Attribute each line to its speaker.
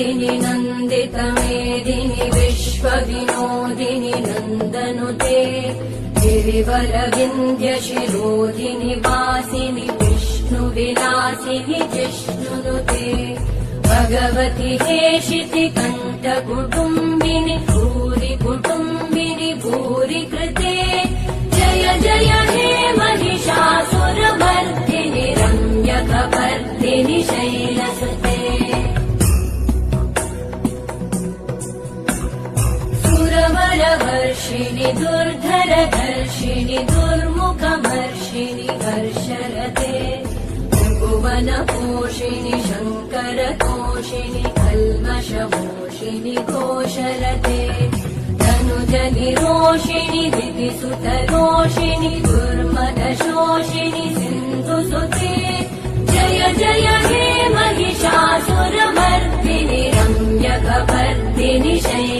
Speaker 1: नन्दिनि नन्दितमेदिनि विश्वविनोदिनि नन्दनुते गिरिवरविन्द्यशिरोधिनि वासिनि विष्णुविलासिनि जिष्णुनुते भगवति हेशिति कण्ठकुटुम्बिनि भूरि कुटुम्बिनि भूरि कृते जय जय हे महिषासुरमर्दिनि रम्यकवर्दिनि शैलसुते र्षिणि दुर्धर दर्षिणि दुर्मुख मर्षिणि कर्षरते ऋगुवन पोषिणि शङ्कर कोषिणि कल्मष पोषिणि कोशरथे। तनुजनिरोषिणि दिदिसुतरोषिणि दुर्मद शोषिणि सिन्धुसुते जय जय हे महिषासुरमर्दिनि रम्यकवर्दिनि शै